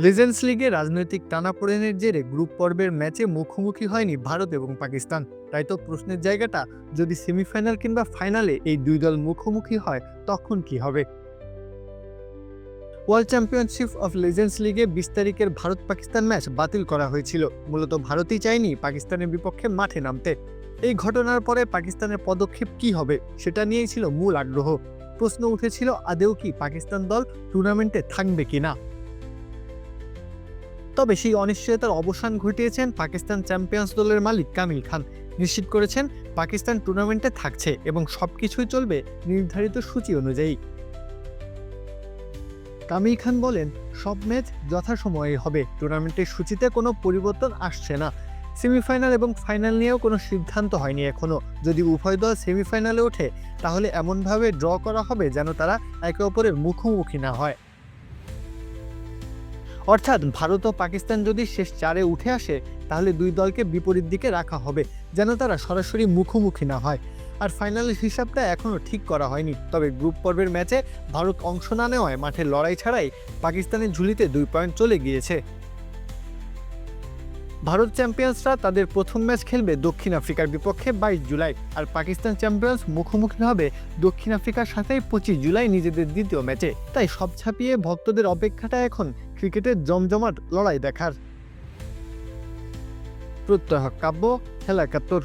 Legends লিগে রাজনৈতিক টানাপোড়েনের জেরে গ্রুপ পর্বের ম্যাচে মুখোমুখি হয়নি ভারত এবং পাকিস্তান। তাই তো প্রশ্নের জায়গাটা, যদি সেমিফাইনাল কিংবা ফাইনালে এই দুই দল মুখোমুখি হয়, তখন কি হবে? ওয়ার্ল্ড চ্যাম্পিয়নশিপ অফ লিজেন্ডস লিগে বিশ তারিখের ভারত পাকিস্তান ম্যাচ বাতিল করা হয়েছিল। মূলত ভারতই চায়নি পাকিস্তানের বিপক্ষে মাঠে নামতে। এই ঘটনার পরে পাকিস্তানের পদক্ষেপ কি হবে, সেটা নিয়েই ছিল মূল আগ্রহ। প্রশ্ন উঠেছিল আদেও কি পাকিস্তান দল টুর্নামেন্টে থাকবে কিনা? তবে সেই অনিশ্চয়তার অবসান ঘটিয়েছেন পাকিস্তান চ্যাম্পিয়ন্স দলের মালিক কামিল খান। নিশ্চিত করেছেন, পাকিস্তান টুর্নামেন্টে থাকছে এবং সব কিছুই চলবে নির্ধারিত সূচি অনুযায়ী। কামিল খান বলেন, সব ম্যাচ যথাসময়ে হবে, টুর্নামেন্টের সূচিতে কোনো পরিবর্তন আসছে না। সেমিফাইনাল এবং ফাইনাল নিয়েও কোনো সিদ্ধান্ত হয়নি এখনও যদি উভয় দল সেমিফাইনালে ওঠে, তাহলে এমনভাবে ড্র করা হবে যেন তারা একে অপরের মুখোমুখি না হয়। অর্থাৎ ভারত ও পাকিস্তান যদি শেষ চারে উঠে আসে, তাহলে দুই দলকে বিপরীত দিকে রাখা হবে, যেন তারা সরাসরি মুখোমুখি না হয়। আর ফাইনালের হিসাবটা এখনও ঠিক করা হয়নি। তবে গ্রুপ পর্বের ম্যাচে ভারত অংশ না নেওয়ায় মাঠে লড়াই ছাড়াই পাকিস্তানের ঝুলিতে দুই পয়েন্ট চলে গিয়েছে। ভারত চ্যাম্পিয়ন্সরা তাদের প্রথম ম্যাচ খেলবে দক্ষিণ আফ্রিকার বিপক্ষে বাইশ জুলাই। আর পাকিস্তান চ্যাম্পিয়ন্স মুখোমুখি হবে দক্ষিণ আফ্রিকার সাথেই পঁচিশ জুলাই নিজেদের দ্বিতীয় ম্যাচে তাই সব ছাপিয়ে ভক্তদের অপেক্ষাটা এখন ক্রিকেটের জমজমাট লড়াই দেখার। প্রত্যহ কাব্য খেলা একাত্তর।